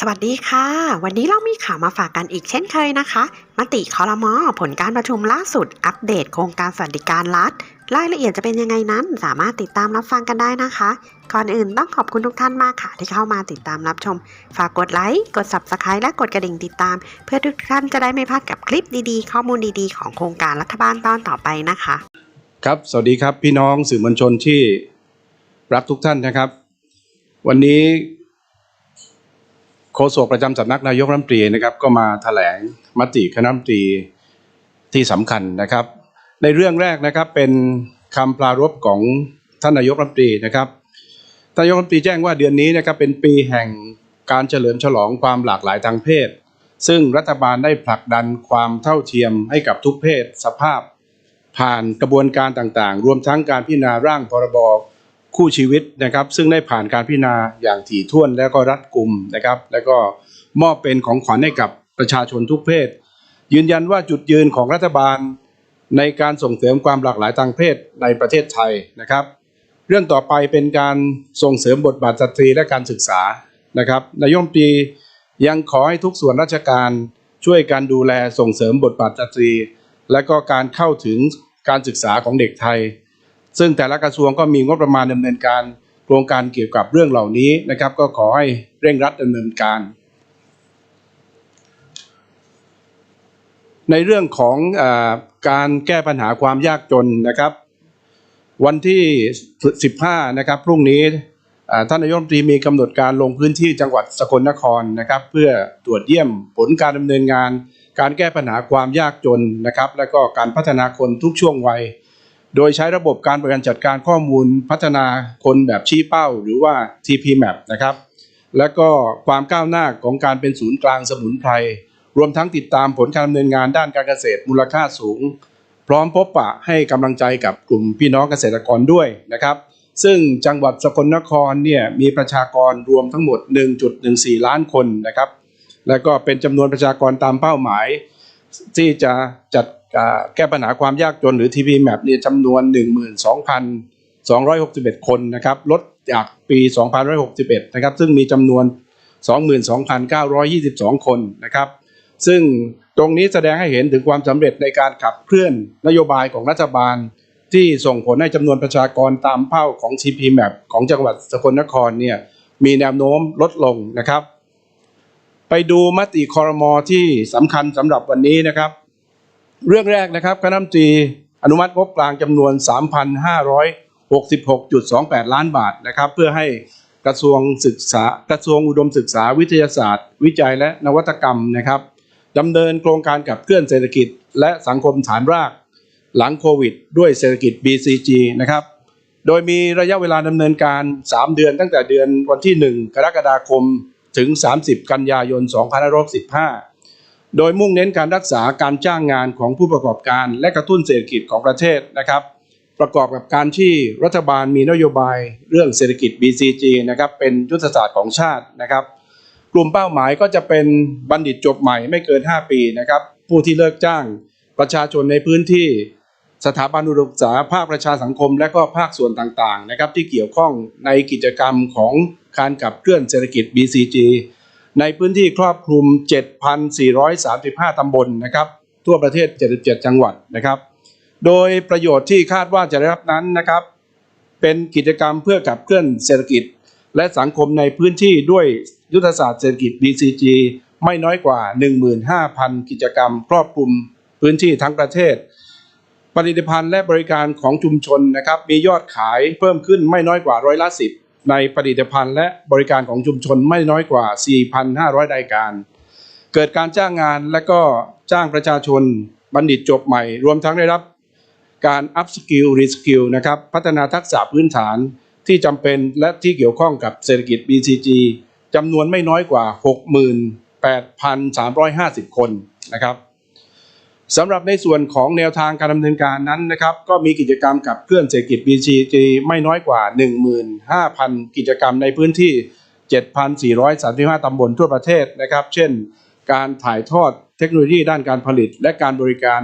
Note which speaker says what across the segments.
Speaker 1: สวัสดีค่ะ วันนี้เรามีข่าวมาฝากกันอีกเช่นเคยนะคะ มติคอรมอผลการประชุมล่าสุด อัปเดตโครงการสวัสดิการรัฐ รายละเอียดจะเป็นยังไงนั้นสามารถติดตามรับฟังกันได้นะคะ ก่อนอื่นต้องขอบคุณทุกท่านมากค่ะ ที่เข้ามาติดตามรับชม ฝากกดไลค์กด Subscribe และกดกระดิ่งติดตาม เพื่อทุกท่านจะได้ไม่พลาดกับคลิปดีๆ ข้อมูลดีๆ ของโครงการรัฐบาลตอนต่อไปนะคะ
Speaker 2: ครับ สวัสดีครับพี่น้องสื่อมวลชนที่รักทุกท่านนะครับ วันนี้ โฆษกประจำสำนักนายกรัฐมนตรีนะครับก็มาแถลงมติคณะรัฐมนตรีที่สำคัญนะครับ ในเรื่องแรกนะครับเป็นคำปรารภของท่านนายกรัฐมนตรีนะครับท่านนายกรัฐมนตรีแจ้งว่าเดือนนี้นะครับเป็นปีแห่งการเฉลิมฉลองความหลากหลายทางเพศ ซึ่งรัฐบาลได้ผลักดันความเท่าเทียมให้กับทุกเพศสภาพ ผ่านกระบวนการต่างๆ รวมทั้งการพิจารณาร่างพรบ คู่ชีวิตนะครับ ซึ่งได้ผ่านการพิจารณาอย่างถี่ถ้วนและก็รัดกุมนะครับ แล้วก็มอบเป็นของขวัญให้กับประชาชนทุกเพศ ยืนยันว่าจุดยืนของรัฐบาล ในการส่งเสริมความหลากหลายทางเพศในประเทศไทยนะครับ เรื่องต่อไปเป็นการส่งเสริมบทบาทสตรีและการศึกษานะครับนายมตรียังขอให้ทุกส่วนราชการช่วยกันดูแลส่งเสริมบทบาทสตรี และก็การเข้าถึงการศึกษาของเด็กไทย ซึ่งแต่ละกระทรวงก็มีงบประมาณดำเนินการโครงการเกี่ยวกับเรื่องเหล่านี้นะครับ ก็ขอให้เร่งรัดดำเนินการ ในเรื่องของอการแก้ปัญหาความยากจนนะครับ วันที่ 15 นะครับพรุ่งนี้ท่านนายกรัฐมนตรีมีกำหนดการลงพื้นที่จังหวัดสกลนครนะครับ เพื่อตรวจเยี่ยมผลการดำเนินงาน การแก้ปัญหาความยากจนนะครับ และก็การพัฒนาคนทุกช่วงวัย โดยใช้ระบบการบริหารจัดการข้อมูลพัฒนาคนแบบชี้เป้า หรือว่า TPMAP นะครับ และก็ความก้าวหน้าของการเป็นศูนย์กลางสมุนไพร รวมทั้งติดตามผลการดำเนินงานด้านการเกษตรมูลค่าสูง พร้อมพบปะให้กำลังใจกับกลุ่มพี่น้องเกษตรกรด้วยนะครับ ซึ่งจังหวัดสกลนครเนี่ยมีประชากรรวมทั้งหมด 1.14 ล้านคนนะครับ และก็เป็นจำนวนประชากรตามเป้าหมาย ที่จะจัด แก้ปัญหาความยากจนหรือ TPMAP เนี่ยจำนวน 12,261 คนนะครับลดจากปี2561นะครับซึ่งมีจำนวน 22,922 คนนะครับ ซึ่งตรงนี้แสดงให้เห็นถึงความสำเร็จในการขับเคลื่อนนโยบายของรัฐบาล ที่ส่งผลให้จำนวนประชากรตามเป้าของ TPMAP ของจังหวัดสกลนครเนี่ยมีแนวโน้มลดลงนะครับ ไปดูมติคอรมอที่สำคัญสำหรับวันนี้นะครับ เรื่องแรกนะครับคณะมนตรีอนุมัติงบกลางจำนวน 3,566.28 ล้านบาทนะครับ เพื่อให้กระทรวงศึกษากระทรวงอุดมศึกษาวิทยาศาสตร์ วิจัยและนวัตกรรมนะครับดำเนินโครงการกับเคลื่อนเศรษฐกิจ และสังคมฐานราก หลังโควิด ด้วยเศรษฐกิจ BCG นะครับ โดยมีระยะเวลาดำเนินการ 3 เดือนตั้งแต่เดือนวันที่ 1 กรกฎาคมถึง 30 กันยายน 2565 โดยมุ่งเน้นการรักษาการจ้างงานของผู้ประกอบการและกระตุ้นเศรษฐกิจของประเทศนะครับ ประกอบกับการที่รัฐบาลมีนโยบายเรื่องเศรษฐกิจ BCG นะครับเป็นยุทธศาสตร์ของชาตินะครับ กลุ่มเป้าหมายก็จะเป็นบัณฑิตจบใหม่ไม่เกิน 5 ปีนะครับ ผู้ที่เลิกจ้างประชาชนในพื้นที่สถาบันอุดมศึกษาภาคประชาสังคม และก็ภาคส่วนต่างๆนะครับที่เกี่ยวข้องในกิจกรรมของการขับเคลื่อนเศรษฐกิจ BCG ในพื้นที่ครอบคลุม 7,435 ตำบลนะครับ ทั่วประเทศ 77 จังหวัดนะครับ โดยประโยชน์ที่คาดว่าจะได้รับนั้นนะครับ เป็นกิจกรรมเพื่อขับเคลื่อนเศรษฐกิจ และสังคมในพื้นที่ด้วยยุทธศาสตร์เศรษฐกิจ BCG ไม่น้อยกว่า 15,000 กิจกรรม ครอบคลุมพื้นที่ทั้งประเทศ ผลิตภัณฑ์และบริการของชุมชนนะครับ มียอดขายเพิ่มขึ้นไม่น้อยกว่าร้อยละสิบ ในผลิตภัณฑ์และบริการของชุมชนไม่น้อยกว่า 4,500 รายการ เกิดการจ้างงานและก็จ้างประชาชนบัณฑิตจบใหม่ รวมทั้งได้รับการ up skill re skill นะครับ พัฒนาทักษะพื้นฐานที่จำเป็นและที่เกี่ยวข้องกับเศรษฐกิจ BCG จำนวนไม่น้อยกว่า 68,350 คนนะครับ สำหรับในส่วนของแนวทางการดำเนินการนั้นนะครับก็มีกิจกรรมกับเคลื่อนเศรษฐกิจ BCG ไม่น้อยกว่า 15,000 กิจกรรมในพื้นที่ 7,435 ตำบลทั่วประเทศนะครับ เช่น การถ่ายทอดเทคโนโลยีด้านการผลิต และการบริการ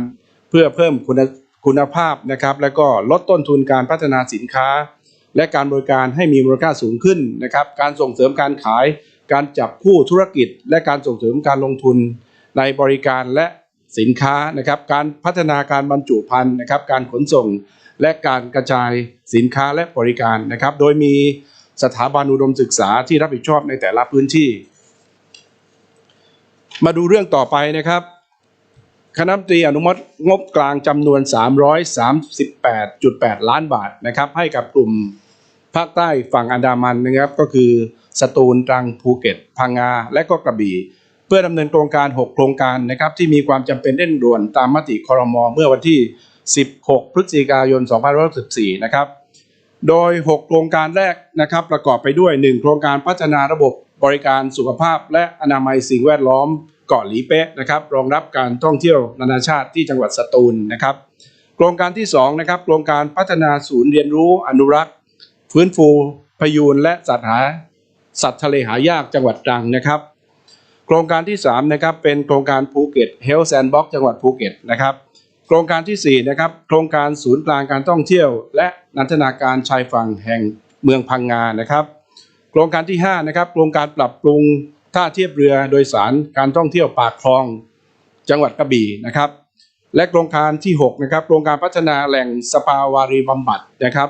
Speaker 2: เพื่อเพิ่มคุณคุณภาพนะครับ แล้วก็ลดต้นทุนการพัฒนาสินค้า และการบริการให้มีมูลค่าสูงขึ้นนะครับ การส่งเสริมการขาย การจับคู่ธุรกิจ และการส่งเสริมการลงทุนในบริการและ สินค้านะครับการพัฒนาการบรรจุภัณฑ์นะครับการขนส่งและการกระจายสินค้าและบริการนะครับ โดยมีสถาบันอุดมศึกษาที่รับผิดชอบในแต่ละพื้นที่ มาดูเรื่องต่อไปนะครับคณะมนตรีอนุมัติงบกลางจำนวน 338.8 ล้านบาทนะครับ ให้กับกลุ่มภาคใต้ฝั่งอันดามันนะครับ ก็คือสตูลตรังภูเก็ต พังงาและก็กระบี่ พื่อดำเนินโครงการ 6 โครงการนะครับที่มีความจำเป็นเร่งด่วนตามมติคอรมอเมื่อวันที่ 16 พฤศจิกายน 2564 นะครับ โดย 6 โครงการแรกนะครับประกอบไปด้วย 1 โครงการพัฒนาระบบบริการสุขภาพ และอนามัยสิ่งแวดล้อมเกาะหลีเป๊ะนะครับรองรับการท่องเที่ยวนานาชาติที่จังหวัดสตูลนะครับ โครงการที่2นะครับโครงการพัฒนาศูนย์เรียนรู้อนุรักษ์ ฟื้นฟูพยูนและสัตว์หาสัตว์ทะเลหายากจังหวัดตรังนะครับ ครงการที่3นะครับเป็นโครงการภูเก็ตเฮลท์แซนด์บ็อกจังหวัดภูเก็ตนะครับโครงการที่4นะครับโครงการศูนย์กลางการท่องเที่ยว และนันทนาการชายฝั่งแห่งเมืองพังงานะครับ โครงการที่5นะครับโครงการปรับปรุงท่าเทียบเรือโดยสารการท่องเที่ยวปากคลองจังหวัดกระบี่นะครับ และโครงการที่6นะครับโครงการพัฒนาแหล่งสปาวารีบำบัดนะครับ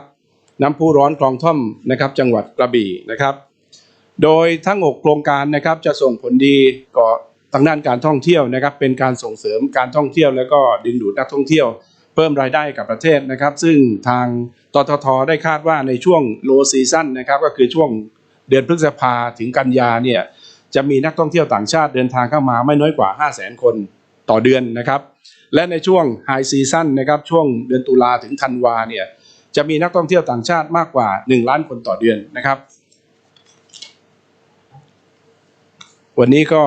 Speaker 2: น้ำพุร้อนคลองท่อมนะครับจังหวัดกระบี่นะครับ โดยทั้ง 6 โครงการนะครับจะส่งผลดีก่อทางด้านการท่องเที่ยวนะครับ เป็นการส่งเสริมการท่องเที่ยว แล้วก็ดึงดูดนักท่องเที่ยว เพิ่มรายได้ให้กับประเทศนะครับ ซึ่งทางตททได้คาดว่าในช่วง low season นะครับก็คือช่วงเดือนพฤษภาถึงกันยาเนี่ยจะมีนักท่องเที่ยวต่างชาติเดินทางเข้ามาไม่น้อยกว่า 5 0 0 0 0 0 คนต่อเดือนนะครับ และในช่วง high season นะครับช่วงเดือนตุลาถึงธันวาเนี่ยจะมีนักท่องเที่ยวต่างชาติมากกว่า 1 ล้านคนต่อเดือนนะครับ วันนี้ก็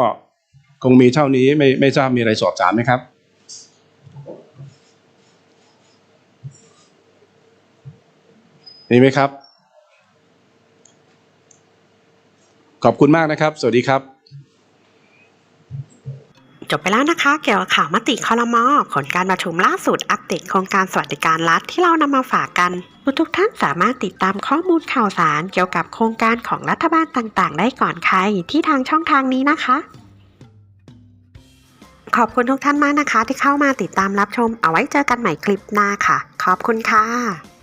Speaker 2: คงมีเท่านี้ไม่ไม่ทราบมีอะไรสอบถามไหมครับ มีไหมครับ ขอบคุณมากนะครับ สวัสดีครับ
Speaker 1: จบไปแล้วนะคะ เกี่ยวกับข่าวมติคอรมอผลการประชุมล่าสุดอัปเดตโครงการสวัสดิการรัฐที่เรานำมาฝากกันทุกท่านสามารถติดตามข้อมูลข่าวสารเกี่ยวกับโครงการของรัฐบาลต่างๆ ได้ก่อนใครที่ทางช่องทางนี้นะคะ ขอบคุณทุกท่านมากนะคะ ที่เข้ามาติดตามรับชม เอาไว้เจอกันใหม่คลิปหน้าค่ะ ขอบคุณค่ะ